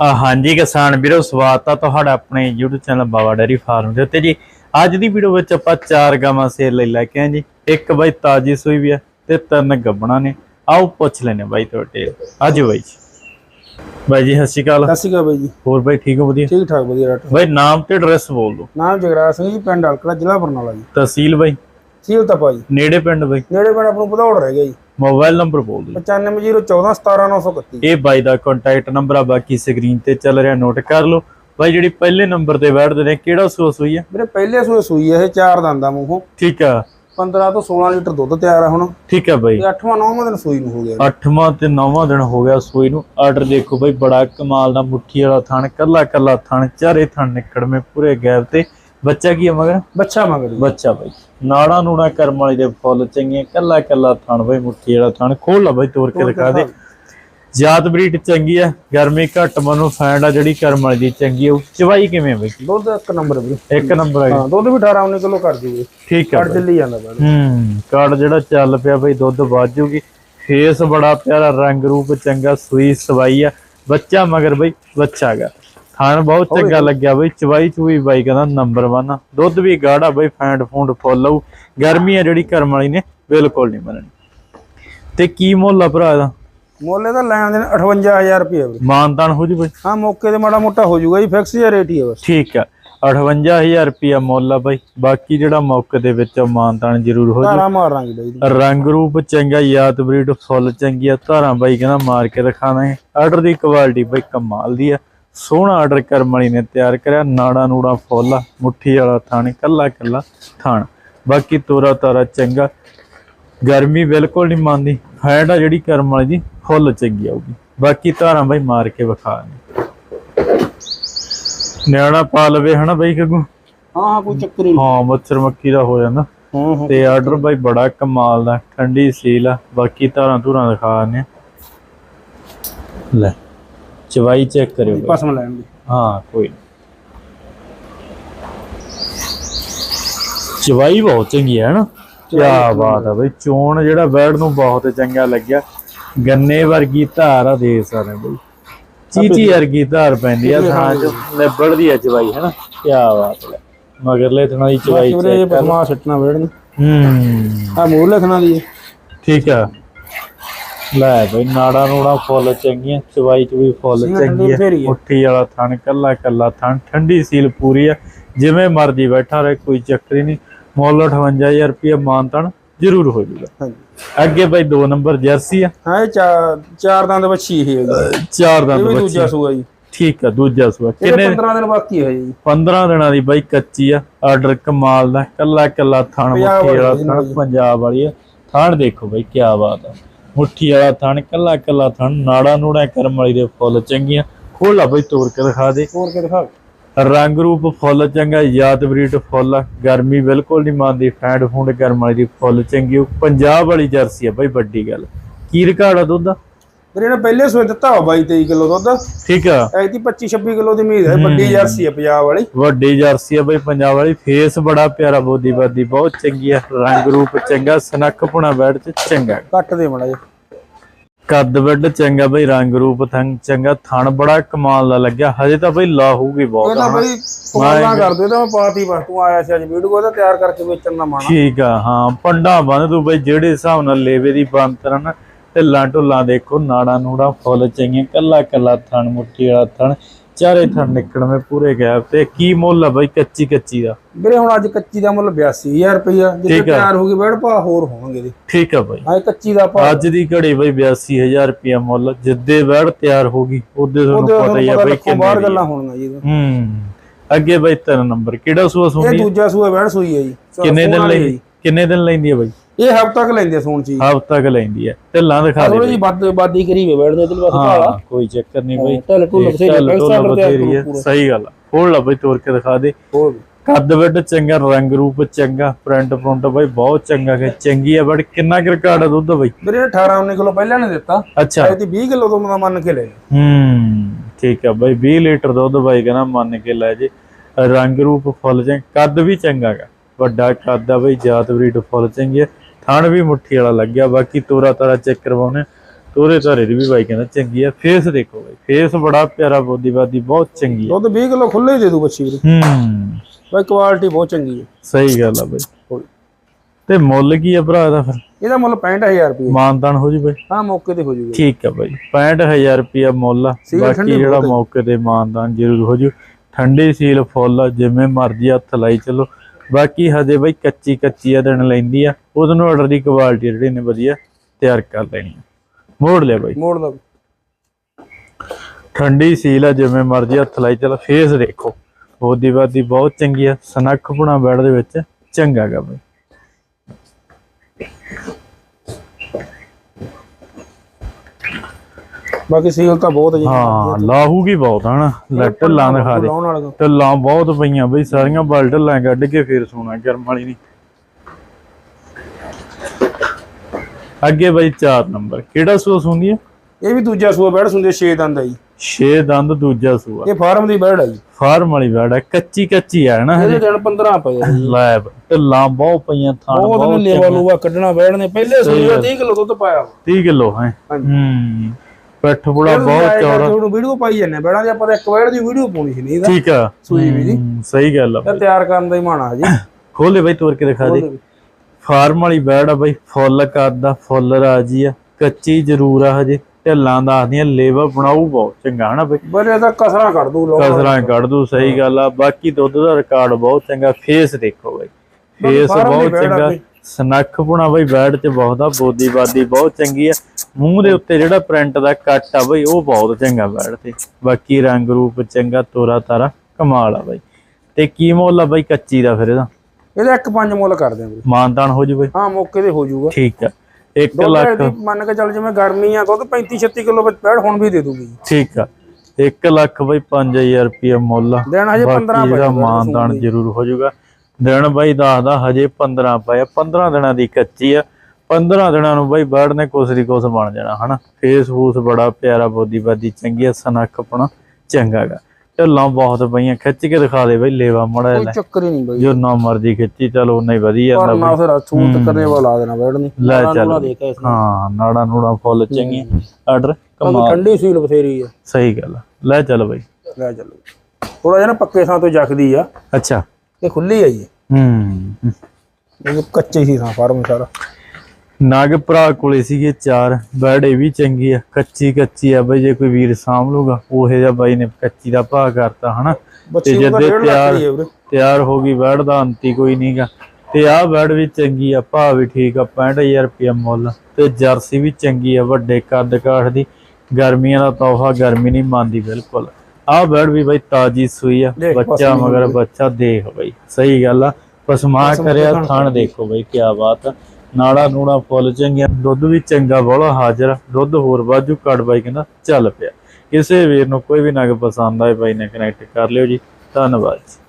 ਹਾਂਜੀ ਕਿਸਾਨ ਵੀਰੋ ਸਵਾਗਤ ਆ ਤੁਹਾਡਾ ਆਪਣੇ YouTube channel Baba dairy farm ਦੇ ਉੱਤੇ ਜੀ। ਅੱਜ ਦੀ ਵੀਡੀਓ ਵਿੱਚ ਆਪਾਂ ਚਾਰ ਗਾਵਾਂ ਸੇਲ ਲਈ ਲੈ ਕੇ ਆਏ ਜੀ। ਇੱਕ ਬਾਈ ਤਾਜੀ ਸੂਈ ਵੀ ਆ ਤੇ ਤਿੰਨ ਗੱਬਣਾ ਨੇ। ਆਓ ਪੁੱਛ ਲੈਨੇ ਬਾਈ ਤੁਹਾਡੇ। ਆਜੋ ਬਾਈ ਜੀ। ਬਾਈ ਜੀ ਸਤਿ ਸ਼੍ਰੀ ਅਕਾਲ। ਸਤਿ ਸ਼੍ਰੀ ਅਕਾਲ ਬਾਈ ਜੀ। ਹੋਰ ਬਾਈ ਠੀਕ ਹੋ ਵਧੀਆ? ਠੀਕ ਠਾਕ ਵਧੀਆ ਡਾਕਟਰ। ਬਾਈ ਨਾਮ ਤੇ ਐਡਰੈਸ ਬੋਲ ਦਿਓ। ਨਾਮ ਜਗਰਾਜ ਸਿੰਘ ਜੀ ਪਿੰਡ ਹਲਕੜਾ ਜ਼ਿਲ੍ਹਾ ਬਰਨਾਲਾ ਜੀ। ਤਹਿਸੀਲ ਬਾਈ। ਸੀਲ ਤਪਾ ਜੀ? ਨੇੜੇ ਪਿੰਡ ਬਾਈ। ਨੇੜੇ ਪਿੰਡ ਆਪ ਨੂੰ ਭਦੌੜ ਰਹਿ ਗਿਆ ਜੀ। ਮੋਬਾਈਲ ਨੰਬਰ ਬੋਲ ਦਿਓ। 950141 17931 ਇਹ ਬਾਈ ਦਾ ਕੰਟੈਕਟ ਨੰਬਰ ਆ ਬਾਕੀ ਸਕਰੀਨ ਤੇ ਚੱਲ ਰਿਹਾ ਨੋਟ ਕਰ ਲਓ। ਬਾਈ ਜਿਹੜੀ ਪਹਿਲੇ ਨੰਬਰ ਤੇ ਬੈਠਦੇ ਨੇ ਕਿਹੜਾ ਸੋਸ ਹੋਈ ਆ? ਮੇਰੇ ਪਹਿਲੇ ਸੂਏ ਸੂਈ ਹੈ ਇਹ ਚਾਰ ਦੰਦਾਂ ਮੂੰਹੋਂ। ਠੀਕ ਆ। 15 ਤੋਂ 16 ਲੀਟਰ ਦੁੱਧ ਤਿਆਰ ਆ ਹੁਣ। ਠੀਕ ਆ ਬਾਈ। ਤੇ 8ਵਾਂ 9ਵਾਂ ਦਿਨ ਸੂਈ ਨੂੰ ਹੋ ਗਿਆ ਅੱਠਵਾਂ ਤੇ ਨੌਵਾਂ ਦਿਨ ਹੋ ਗਿਆ ਸੂਈ ਨੂੰ। ਆਰਡਰ ਦੇਖੋ ਬਈ ਬੜਾ ਕਮਾਲ ਦਾ ਮੁੱਠੀ ਵਾਲਾ ਥਣ ਕੱਲਾ ਕੱਲਾ ਥਣ ਚਾਰੇ ਥਣ ਨਿਕੜਵੇਂ ਪੂਰੇ ਗੈਪ ਤੇ। ਬੱਚਾ ਕੀ ਆ ਮਗਰ? ਬੱਚਾ ਮਗਰ। ਬੱਚਾ ਬਈ। ਨਾੜਾ ਨੂੜਾ ਕਰਮ ਵਾਲੀ ਦੇ ਫੁੱਲ ਚੰਗੀਆਂ ਕੱਲਾ ਕੱਲਾ ਥਣ ਬਈ ਮੁੱਠੀ ਵਾਲਾ ਥਣ। ਖੋਲ ਲਾ ਬਈ ਤੋੜ ਕੇ ਦਿਖਾ ਦੇ। ਜਾਤ ਬਰੀਡ ਚੰਗੀ ਆ ਗਰਮੀ ਘੱਟ ਮਨੋਂ ਫੈਂਡ ਆ ਜਿਹੜੀ ਕਰਮ ਵਾਲੀ ਦੀ ਚੰਗੀ ਆ। ਚਵਾਈ ਕਿਵੇਂ ਬਈ? ਦੁੱਧ ਇੱਕ ਨੰਬਰ ਵੀਰੇ। ਇੱਕ ਨੰਬਰ ਆ ਹਾਂ ਦੁੱਧ ਵੀ 18 19 ਕਿਲੋ ਕਰ ਜੂਗੇ। ਠੀਕ ਆ ਕੱਢ ਬਈ। ਚੱਲੀ ਜਾਂਦਾ ਬਾਅਦ ਹੂੰ ਕਾਰਡ ਜਿਹੜਾ ਚੱਲ ਪਿਆ ਬਈ ਦੁੱਧ ਵੱਧ ਜੂਗੀ। ਫੇਸ ਬੜਾ ਪਿਆਰਾ ਰੰਗ ਰੂਪ ਚੰਗਾ ਸੂਈ ਸਵਾਈ ਆ। ਬੱਚਾ ਮਗਰ ਬਈ ਬੱਚਾ ਗਾ ਖਾਣ ਬਹੁਤ ਚੰਗਾ ਲੱਗਿਆ ਬਈ ਚਵਾਈ ਚੂਈ ਬਾਈ ਕਹਿੰਦਾ ਨੰਬਰ 1 ਦੁੱਧ ਵੀ ਗਾੜਾ ਬਈ ਫੈਂਡ ਫੂੰਡ ਫੁੱਲ ਆਊ। ਗਰਮੀ ਆ ਜਿਹੜੀ ਕਰਮ ਵਾਲੀ ਨੇ ਬਿਲਕੁਲ ਨਹੀਂ ਮੰਨਣੀ। ਤੇ ਕੀ ਮੁੱਲ ਆ ਭਰਾ ਇਹਦਾ? ਮੁੱਲ ਇਹਦਾ ਲੈਣ ਦੇਣ 58000 ਰੁਪਏ ਵੀਰੇ। ਮਾਨਤਾਨ ਹੋ ਜੂ ਬਈ? ਹਾਂ ਮੌਕੇ ਤੇ ਮਾੜਾ ਮੋਟਾ ਹੋ ਜਾਊਗਾ ਜੀ ਫਿਕਸ ਜਿਹਾ ਰੇਟ ਹੀ ਹੈ ਬਸ। ਠੀਕ ਆ। 58000 ਰੁਪਿਆ ਮੁੱਲ ਆ ਬਈ। ਬਾਕੀ ਜਿਹੜਾ ਮੌਕੇ ਦੇ ਵਿੱਚ ਮਾਨਤਾਨ ਜ਼ਰੂਰ ਹੋ ਜੂ। ਧਾਰਾ ਮਾਰਾਂਗੇ ਬਾਈ। ਰੰਗ ਰੂਪ ਚੰਗਾ ਯਾਦ ਬਰੀਡ ਫੁੱਲ ਚੰਗੀ ਆ। ਧਾਰਾਂ ਬਾਈ ਕਹਿੰਦਾ ਮਾਰ ਕੇ ਦਿਖਾਣਾ ਹੈ ਆਰਡਰ ਦੀ ਕੁਆਲਿਟੀ ਬਾਈ ਕਮਾਲ ਦੀ ਆ। ਸੋਹਣਾ ਆਰਡਰ ਕਰਮ ਵਾਲੀ ਨੇ ਤਿਆਰ ਕਰਿਆ। ਨਾੜਾ ਨੂੜਾ ਫੁੱਲ ਮੁੱਠੀ ਵਾਲਾ ਥਾਣ ਕੱਲਾ ਕੱਲਾ ਥਾਣ ਬਾਕੀ ਤੋਰਾ ਤਾਰਾ ਚੰਗਾ। ਗਰਮੀ ਬਿਲਕੁਲ ਨਹੀਂ ਮੰਨਦੀ। ਆ ਜਿਹੜੀ ਕਰਮ ਵਾਲੀ ਦੀ ਫੁੱਲ ਚੰਗੀ ਆਊਗੀ। ਬਾਕੀ ਧਾਰਾਂ ਬਾਈ ਮਾਰ ਕੇ ਵਿਖਾ ਨਿਆਣਾ ਪਾ ਲਵੇ ਹਨਾ ਬਾਈ ਕਗੂ ਹਾਂ ਹਾਂ ਕੋਈ ਚੱਕਰ ਹੀ ਨਹੀਂ। ਹਾਂ ਮੱਛਰ ਮੱਖੀ ਦਾ ਹੋ ਜਾਂਦਾ। ਤੇ ਆਰਡਰ ਬਾਈ ਬੜਾ ਕਮਾਲ ਦਾ ਠੰਡੀ ਸੀਲ ਆ। ਬਾਕੀ ਧਾਰਾਂ ਧੁਰਾਂ ਦਿਖਾ ਨੇ ਲੈ। ਚਵਾਈ ਚੈੱਕ ਕਰਿਓ ਬਾਈ। ਪਸਮ ਲੈਣ ਦੀ। ਹਾਂ ਕੋਈ ਨੀ। ਚਵਾਈ ਬਹੁਤ ਚੰਗੀ ਹੈ ਨਾ ਕੀ ਬਾਤ ਆ ਬਈ ਚੋਣ ਜਿਹੜਾ ਬੈਡ ਨੂੰ ਬਹੁਤ ਚੰਗਾ ਲੱਗਿਆ। ਗੰਨੇ ਵਰਗੀ ਧਾਰ ਆ ਦੇ ਸਾਰੇ ਬਈ। ਚੀਚੀ ਵਰਗੀ ਧਾਰ ਪੈਂਦੀ ਆ ਥਾਂ ਚ ਨਿਬੜਦੀ ਆ ਚਵਾਈ ਹੈ ਨਾ ਕੀ ਬਾਤ ਹੈ ਮਗਰਲੇ ਥਣਾ ਦੀ ਚਵਾਈ ਵੀਰੇ ਇਹ ਚੈੱਕ ਕਰ ਪਸਮਾ ਸੱਟਣਾ ਵੇੜਨ। ਹੂੰ। ਆ ਮੂਰ ਲਿਖਣਾ ਦੀ ਹੈ। ਠੀਕ ਆ। ਲੈ ਬਈ ਨਾੜਾ ਨੂੜਾ ਫੁੱਲ ਚੰਗੀਆਂ ਚਵਾਈ ਚ ਵੀ ਫੁੱਲ ਚੰਗੀ। ਮੁੱਠੀ ਵਾਲਾ ਥਣ ਕੱਲਾ ਕੱਲਾ ਥਣ ਠੰਡੀ ਸੀਲ ਪੂਰੀ ਆ। ਜਿਵੇਂ ਮਰਜ਼ੀ ਬੈਠਾ ਰਹੇ ਕੋਈ ਚੱਕਰ ਹੀ ਨਹੀਂ। ਮੁੱਲ 58000 ਰੁਪਏ ਮਾਨਤਨ ਜ਼ਰੂਰ ਹੋ ਹਾਂਜੀ। ਅੱਗੇ ਬਈ 2 ਨੰਬਰ ਜਰਸੀ ਆ। ਹਾਂ ਚਾਰ ਚਾਰ ਦੰਦ ਬੱਚੀ ਇਹ। ਚਾਰ ਦੰਦ ਬੱਚੀ ਦੂਜਾ ਸੂਆ ਜੀ। ਠੀਕ ਆ ਦੂਜਾ ਸੂਆ। ਕਿੰਨੇ 15 ਦਿਨ ਬਾਕੀ ਹੈ ਜੀ। 15 ਦਿਨਾਂ ਦੀ ਬਾਈ ਕੱਚੀ ਆ ਆਰਡਰ ਕਮਾਲ ਦਾ ਕੱਲਾ ਕੱਲਾ ਥਣ ਮੁੱਠੀ ਵਾਲਾ ਥਣ। ਪੰਜਾਬ ਵਾਲੀ ਆ। ਥਣ ਦੇਖੋ ਬਾਈ ਕੀ ਬਾਤ ਆ। ਮੁੱਠੀ ਵਾਲਾ ਥਣ ਕੱਲਾ ਕੱਲਾ ਥਣ ਨਾੜਾ ਨੂੜਾ ਕਰਮ ਵਾਲੀ ਦੇ ਫੁੱਲ ਚੰਗੀਆਂ। ਖੋਲ ਲਾ ਬਾਈ ਤੋੜ ਕੇ ਦਿਖਾ ਦੇ। ਹੋਰ ਕੇ ਦਿਖਾ। ਰੰਗ ਰੂਪ ਫੁੱਲ ਚੰਗਾ ਯਾਦ ਬਰੀਡ ਫੁੱਲ ਗਰਮੀ ਬਿਲਕੁਲ ਨਹੀਂ ਮੰਨਦੀ ਫੈਂਡ ਫੂੰਡ ਕਰਮ ਵਾਲੀ ਦੀ ਫੁੱਲ ਚੰਗੀ। ਉਹ ਪੰਜਾਬ ਵਾਲੀ ਜਰਸੀ ਆ ਬਾਈ ਵੱਡੀ ਗੱਲ। ਕੀ ਰਿਕਾਰਡ ਆ। ਦੁੱਧ ਦਾ ਵੀਰੇ ਨੇ ਪਹਿਲੇ ਸੂਏ ਦਿੱਤਾ ਵਾ 22 23 ਕਿਲੋ ਦੁੱਧ। ਠੀਕ ਆ। ਐਤੀ 25 26 ਕਿਲੋ ਦੀ ਉਮੀਦ ਹੈ ਵੱਡੀ ਜਰਸੀ ਹੈ ਪੰਜਾਬ ਵਾਲੀ। ਵੱਡੀ ਜਰਸੀ ਆ ਬਈ ਪੰਜਾਬ ਵਾਲੀ। ਫੇਸ ਬੜਾ ਪਿਆਰਾ ਬੋਦੀ ਬਾਦੀ ਬਹੁਤ ਚੰਗੀ ਆ। ਰੰਗ ਰੂਪ ਚੰਗਾ ਸਨੱਖ ਪੁਣਾ ਬੈਠ ਚ ਚੰਗਾ। ਕੱਟ ਦੇ ਮੜਾ ਜੀ ਕੱਦ ਵੱਡ ਚੰਗਾ ਬਈ ਰੰਗ ਰੂਪ ਥੰ ਚੰਗਾ। ਥਣ ਬੜਾ ਕਮਾਲ ਦਾ ਲੱਗਿਆ। ਹਜੇ ਤਾਂ ਬਈ ਲਾਹੂਗੀ ਬਹੁਤ ਤਾਂ ਬਈ ਕੋਲਾ ਕਰ ਦੇ ਤਾਂ ਮੈਂ ਪਾਤੀ ਬਸ ਤੂੰ ਆਇਆ ਸੀ ਅੱਜ ਵੀਡੀਓ ਇਹਦਾ ਤਿਆਰ ਕਰਕੇ ਵੇਚਣ ਦਾ ਮਾਣਾ। ਠੀਕ ਆ ਹਾਂ ਪੰਡਾ ਬੰਨ ਤੂੰ ਬਈ ਜਿਹੜੇ ਹਿਸਾਬ ਨਾਲ ਲੇਵੇ ਦੀ ਬੰਤਰ ਨਾ ਢਿੱਲਾਂ ਢੁੱਲਾਂ ਦੇਖੋ ਨਾੜਾ ਨੂੜਾ ਫੁੱਲ ਚੰਗੀਆਂ ਕੱਲਾ ਕੱਲਾ ਥਣ ਮੁੱਠੀ ਵਾਲਾ ਥਣ ਚਾਰੇ ਥਣ ਨਿਕਲਵੇਂ ਪੂਰੇ ਗੈਪ ਤੇ ਕੀ ਮੁੱਲ ਆ ਬਈ ਕੱਚੀ ਕੱਚੀ ਦਾ ਵੀਰੇ ਹੁਣ ਅੱਜ ਕੱਚੀ ਦਾ ਮੁੱਲ 82000 ਰੁਪਇਆ ਜੇ। ਤਿਆਰ ਹੋ ਗਈ ਬੈੜ ਭਾ ਹੋਰ ਹੋਣਗੇ ਇਹਦੇ ਠੀਕ ਆ ਬਈ ਹਾਂ ਇਹ ਕੱਚੀ ਦਾ ਭਾ ਅੱਜ ਦੀ ਘੜੀ ਬਈ 82000 ਰੁਪਿਆ ਮੁੱਲ ਜਿੱਦੇ ਵੜ ਤਿਆਰ ਹੋਗੀ ਉਹਦੇ ਤੁਹਾਨੂੰ ਪਤਾ ਹੀ ਆ ਬਈ ਕਿੰਨੇ ਬਾਹਰ। ਗੱਲਾਂ ਹੋਣਗੀਆਂ ਜੀ। ਹੂੰ ਅੱਗੇ ਬਈ ਤਿੰਨ ਨੰਬਰ ਕਿਹੜਾ ਸੂਆ ਇਹ ਸੁਣੀ ਦੂਜਾ ਸੂਆ ਬੈੜ ਸੂਈ ਹੈ ਜੀ ਕਿੰਨੇ ਦਿਨ ਲਈ ਜੀ। ਕਿੰਨੇ ਦਿਨ ਲੈਂਦੀ ਆ ਬਈ ਇਹ ਹਫਤਾ ਕ ਲੈਂਦੇ ਸੋਣ ਚੀਜ਼। ਹਫ਼ਤਾ ਤੱਕ ਲੈਂਦੀ ਆ ਢਿੱਲਾਂ ਦਿਖਾ ਦੇ ਥੋੜੀ ਜੀ ਬਾਦ ਬਾਦੀ ਕਰੀ ਵੇ ਬੈੜ ਦੇ ਤੇ ਬਸ ਭਾਲਾ ਹਾਂ ਕੋਈ ਚੱਕਰ ਨਹੀਂ ਬਈ। ਢਲ ਢੁੱਲ ਬਥੇਰੀ ਆ, ਸਹੀ ਗੱਲ ਖੋਲ ਲਾ ਬਈ ਤੋੜ ਕੇ ਦਿਖਾ ਦੇ। ਕੱਦ ਵੱਡ ਚੰਗਾ ਰੰਗ ਰੂਪ ਚੰਗਾ ਪ੍ਰਿੰਟ ਪ੍ਰਿੰਟ ਬਈ ਬਹੁਤ ਚੰਗਾ ਕਿ ਚੰਗੀ ਆ ਬੜ ਕਿੰਨਾ ਕੁ ਰਿਕਾਰਡ ਦੁੱਧ ਬਈ? ਵੀਰੇ 18 19 ਕਿਲੋ ਪਹਿਲਾਂ ਨੇ ਦਿੱਤਾ। ਅੱਛਾ। ਐਤੀ 20 ਕਿਲੋ ਤੋਂ ਮੈਂ ਮੰਨ ਕੇ ਲੈ। ਹੂੰ ਠੀਕ ਆ ਬਈ 20 ਲੀਟਰ ਦੁੱਧ ਬਾਈ ਕਹਿੰਦਾ ਮੰਨ ਕੇ ਲੈ ਜੇ। ਰੰਗ ਰੂਪ ਫੁੱਲ ਚੰਗ ਕੱਦ ਵੀ ਚੰਗਾ ਗਾ। ਵੱਡਾ ਕੱਦ ਆ ਬਈ ਜਾਤ ਬਰੀਡ ਫੁੱਲ ਚੰਗੀ ਥਣ ਵੀ ਮੁੱਠੀ ਵਾਲਾ ਲੱਗਿਆ ਬਾਕੀ ਤੋਰਾ ਤਾਰਾ ਚੈੱਕ ਕਰਵਾਉਣੇ ਤੋਰੇ ਧਾਰੇ ਦੀ ਵੀ ਬਾਈ ਕਹਿੰਦਾ ਚੰਗੀ ਆ। ਫੇਸ ਦੇਖੋ ਬਾਈ ਫੇਸ ਬੜਾ ਪਿਆਰਾ ਬੋਦੀਵਾਦੀ ਬਹੁਤ ਚੰਗੀ ਆ। ਦੁੱਧ 20 ਕਿਲੋ ਖੁੱਲੇ ਹੀ ਦੇ ਦੂ ਬੱਚੀ ਵੀਰੇ। ਹੂੰ। ਬਾਈ ਕੁਆਲਿਟੀ ਬਹੁਤ ਚੰਗੀ ਹੈ ਸਹੀ ਗੱਲ ਆ ਬਾਈ। ਤੇ ਮੁੱਲ ਕੀ ਆ ਭਰਾ ਦਾ ਫਿਰ? ਇਹਦਾ ਮੁੱਲ 65000 ਰੁਪਏ। ਮਾਨਦਾਨ ਹੋ ਜੀ ਬਾਈ? ਹਾਂ ਮੌਕੇ ਤੇ ਹੋ ਜੂਗਾ। ਠੀਕ ਆ ਬਾਈ। 65000 ਰੁਪਿਆ ਮੁੱਲ ਆ। ਬਾਕੀ ਜਿਹੜਾ। ਮੌਕੇ ਤੇ ਮਾਨਦਾਨ ਜ਼ਰੂਰ ਹੋ ਜੂ। ਠੰਡੀ ਸੀਲ ਫੁੱਲ ਜਿਵੇਂ ਮਰਜ਼ੀ ਹੱਥ ਲਾਈ ਚਲੋ। ਬਾਕੀ ਹਜੇ ਬਾਈ ਕੱਚੀ ਕੱਚੀ ਆ ਦਿਨ ਲੈਂਦੀ ਆ। ਉਹਦੇ ਆਰਡਰ ਦੀ ਕੁਆਲਿਟੀ ਜਿਹੜੀ ਨੇ ਵਧੀਆ ਤਿਆਰ ਕਰ ਲੈਣੀ ਆ। ਮੋੜ ਲਿਆ ਬਾਈ। ਮੋੜ ਦਾ ਠੰਡੀ ਸੀਲ ਆ ਜਿਵੇਂ ਮਰਜ਼ੀ ਹੱਥ ਲਾਈ ਚਲੋ ਫੇਸ ਦੇਖੋ। ਬੋਦੀ ਬਾਦੀ ਬਹੁਤ ਚੰਗੀ ਆ ਸਨੱਖ ਪੁਣਾ ਬੈਡ ਦੇ ਵਿੱਚ ਚੰਗਾ ਗਾ ਬਾਈ। ਬਾਕੀ ਸੀਲ ਤਾਂ ਬਹੁਤ ਜੀ। ਹਾਂ ਲਾਹੂ ਕੀ ਬਹੁਤ ਹਨਾ? ਲੱਟ ਲਾਂ ਦਿਖਾ ਦੇ। ਢੱਲਾਂ ਬਹੁਤ ਪਈਆਂ ਬਈ ਸਾਰੀਆਂ ਬਲ ਢੱਲਾਂ ਕੱਢ ਕੇ ਫੇਰ ਸੋਣਾ ਗਰਮ ਵਾਲੀ ਨਹੀਂ ਅੱਗੇ ਬਈ 4 ਨੰਬਰ ਕਿਹੜਾ ਸੂਆ ਸੁੰਦੀ ਹੈ ਇਹ ਵੀ ਦੂਜਾ ਸੂਆ ਬੈੜ ਸੁੰਦੇ 6 ਦੰਦ ਆ ਜੀ। 6 ਦੰਦ ਦੂਜਾ ਸੂਆ। ਇਹ ਫਾਰਮ ਦੀ ਬੈੜ ਆ ਜੀ। ਫਾਰਮ ਵਾਲੀ ਬੈੜ ਹੈ ਕੱਚੀ ਕੱਚੀ ਹੈ ਨਾ ਇਹਦੇ ਦਿਨ 15 ਪਏ ਆ ਲੈਬ ਢੱਲਾਂ ਬਹੁਤ ਪਈਆਂ ਥਾਣ ਬਹੁਤ ਲੇਵਾ ਲੂਵਾ ਕੱਢਣਾ ਬੈੜ ਨੇ ਪਹਿਲੇ ਸੂਏ 30 ਕਿਲੋ ਦੁੱਧ ਪਾਇਆ। 30 ਕਿਲੋ ਹੈ? ਹਾਂਜੀ। ਹੂੰ। ਪਿੱਠ ਬੁੜਾ ਬਹੁਤ ਚੌੜਾ। ਤੁਹਾਨੂੰ ਵੀਡੀਓ ਪਾਈ ਜਾਂਦੇ ਬੈੜਾਂ ਦੀ ਆਪਾਂ ਤਾਂ ਇੱਕ ਬੈੜ ਦੀ ਵੀਡੀਓ ਪਾਉਣੀ ਸੀ ਨਹੀਂ ਇਹਦਾ ਠੀਕ ਆ। ਸੂਈ ਵੀ ਜੀ। ਸਹੀ ਗੱਲ ਆ ਤਿਆਰ ਕਰਨ ਦਾ ਹੀ ਮਾਣਾ ਜੀ। ਖੋਲੇ ਬਈ ਤੋਰ ਕੇ ਦਿਖਾ ਦੇ। ਫਾਰਮ ਵਾਲੀ ਬੈੜ ਆ ਬਈ ਫੁੱਲ ਕਰਦਾ ਫੁੱਲ ਰਾਜੀ ਆ। ਕੱਚੀ ਜ਼ਰੂਰ ਆ ਹਜੇ। ਢੱਲਾਂ ਦੱਸਦੀਆਂ ਲੇਵਾ ਬਣਾਉ ਬਹੁਤ ਚੰਗਾ ਹਨਾ ਬਈ? ਬਰੇ ਤਾਂ ਕਸਰਾਂ ਕੱਢ ਦੂ ਲੋਕ ਕਸਰਾਂ ਕੱਢ ਦੂ ਸਹੀ ਗੱਲ ਆ। ਬਾਕੀ ਦੁੱਧ ਦਾ ਰਿਕਾਰਡ ਬਹੁਤ ਚੰਗਾ ਫੇਸ ਦੇਖੋ ਬਈ। ਫੇਸ ਬਹੁਤ ਚੰਗਾ। ਸਨੱਖ ਪੁਣਾ ਬਈ ਬੈੜ ਚ ਬਹੁਤ ਆ ਬੋਦੀ ਬਾਦੀ ਬਹੁਤ ਚੰਗੀ ਆ। ਮੂੰਹ ਦੇ ਉੱਤੇ ਜਿਹੜਾ ਪ੍ਰਿੰਟ ਦਾ ਕੱਟ ਆ ਬਈ ਉਹ ਬਹੁਤ ਚੰਗਾ ਬੈੜ ਤੇ। ਬਾਕੀ ਰੰਗ ਰੂਪ ਚੰਗਾ ਤੋਰਾ ਤਾਰਾ ਕਮਾਲ ਆ ਬਈ। ਤੇ ਕੀ ਮੁੱਲ ਆ ਬਈ ਕੱਚੀ ਦਾ ਫਿਰ ਇਹਦਾ? ਇਹਦਾ ਇੱਕ ਪੰਜ ਮੁੱਲ ਕਰ ਦਿਆਂਗੇ। ਮਾਨਤਾਨ ਹੋ ਜੂ ਬਈ? ਹਾਂ ਮੌਕੇ ਤੇ ਹੋ ਜਾਊਗਾ ਠੀਕ ਆ। 1 ਦੁੱਧ ਲੱਖ ਇਹਦੀ ਮੰਨ ਕੇ ਚੱਲ ਜਿਵੇਂ ਗਰਮੀ ਆ ਦੁੱਧ 35 36 ਕਿਲੋ ਵਿੱਚ ਬੈੜ ਹੁਣ ਵੀ ਦੇ ਦੂਗੀ। ਠੀਕ ਆ। 1 ਲੱਖ ਬਈ 5000 ਰੁਪਏ ਮੁੱਲ ਦੇਣ ਹਜੇ 15 ਬਾਕੀ ਬੈੜ ਮਾਨਦਾਨ ਜ਼ਰੂਰ ਹੋ ਜਾਊਗਾ ਦਿਨ ਬਾਈ ਦੱਸਦਾ ਹਜੇ 15 ਪਏ 15 ਦਿਨਾਂ ਦੀ ਕੱਚੀ ਆ। 15 ਦਿਨਾਂ ਨੂੰ ਬਾਈ ਬਰਡ ਨੇ ਕੁਛ ਦੀ ਕੁਛ ਬਣ ਜਾਣਾ ਹਨਾ। ਫੇਸ ਫੂਸ ਬੜਾ ਪਿਆਰਾ ਬੋਦੀ ਬਾਦੀ ਚੰਗੀ ਆ ਸਨੱਖ ਆਪਣਾ ਚੰਗਾਗਾ ਢੱਲਾਂ ਬਹੁਤ ਪਈਆਂ ਖਿੱਚ ਕੇ ਦਿਖਾ ਦੇ ਬਾਈ ਲੇਵਾ ਮੜਾ ਕੋਈ ਚੱਕਰ ਹੀ ਨਹੀਂ ਬਈ। ਜੋ ਨਾ ਮਰਜ਼ੀ ਖਿੱਚੀ ਚਲੋ ਉਨਾ ਹੀ ਵਧੀਆ ਜਾਂਦਾ ਨਾ ਫਿਰ ਸੂਤ ਕਰਨੇ ਵਾਲਾ ਲਾ ਦੇਣਾ ਬੈੜ ਨੇ। ਲੈ ਚੱਲ। ਹਾਂ ਨਾੜਾ ਨੂੜਾ ਫੁੱਲ ਚੰਗੀਆਂ। ਆਰਡਰ ਕਮਾਲ। ਠੰਡੀ ਸੀਲ ਬਥੇਰੀ ਆ। ਸਹੀ ਗੱਲ ਆ। ਲੈ ਚੱਲ ਬਾਈ। ਲੈ ਚੱਲੋ। ਥੋੜਾ ਜਿਹਾ ਨਾ ਪੱਕੇ ਥਾਂ ਤੋਂ ਜਖਦੀ ਆ। ਅੱਛਾ। ਇਹ ਖੁੱਲੀ ਆਈ ਹੈ ਹੂੰ। ਇਹ ਕੱਚੇ ਸੀ ਥਾਂ ਫਾਰਮ ਸਾਰਾ। ਨਾਗ ਭਰਾ ਕੋਲੇ ਸੀਗੇ ਚਾਰ ਬੈਡ ਇਹ ਵੀ ਚੰਗੀ ਆ ਕੱਚੀ ਕੱਚੀ ਆ ਬਈ ਜੇ ਕੋਈ ਵੀਰ ਸਾਂਭ ਲੂਗਾ ਉਹੇ ਜਿਹਾ ਬਾਈ ਨੇ ਕੱਚੀ ਦਾ ਭਾਅ ਕਰਤਾ ਹਨਾ? ਤੇ ਜਦੇ 1.5 ਲੱਖ ਤਿਆਰ ਤਿਆਰ ਹੋ ਗਈ ਬੈਡ ਦਾ ਅੰਤੀ ਕੋਈ ਨਹੀਂਗਾ ਤੇ ਆਹ ਬੈਡ ਵੀ ਚੰਗੀ ਆ ਭਾਅ ਵੀ ਠੀਕ ਆ 65000 ਰੁਪਏ ਮੁੱਲ। ਤੇ ਜਰਸੀ ਵੀ ਚੰਗੀ ਆ ਵੱਡੇ ਕੱਦ ਕਾਠ ਦੀ। ਗਰਮੀਆਂ ਦਾ ਤੋਹਫਾ ਗਰਮੀ ਨਹੀਂ ਮੰਨਦੀ ਬਿਲਕੁਲ। ਆਹ ਬੈਡ ਵੀ ਬਈ ਤਾਜੀ ਸੂਈ ਆ ਦੇਖ, ਬੱਚਾ ਪਸਮਾ ਮਗਰ ਬੱਚਾ ਦੇਖ ਬਈ ਸਹੀ ਗੱਲ ਆ। ਪਸਮਾ ਕਰਿਆ ਥਣ ਦੇਖੋ ਬਈ ਕੀ ਬਾਤ ਆ। ਨਾੜਾ ਨੂੜਾ ਫੁੱਲ ਚੰਗੀਆਂ ਦੁੱਧ ਵੀ ਚੰਗਾ ਬੋਲਾ ਹਾਜ਼ਰ ਆ। ਦੁੱਧ ਹੋਰ ਬਾਜੂ ਕੱਢ ਬਾਈ ਕਹਿੰਦਾ ਚੱਲ ਪਿਆ। ਕਿਸੇ ਵੀਰ ਨੂੰ ਕੋਈ ਵੀ ਨਗ ਪਸੰਦ ਆਏ ਬਾਈ ਨੇ ਕਨੈਕਟ ਕਰ ਲਿਓ ਜੀ। ਧੰਨਵਾਦ ਜੀ।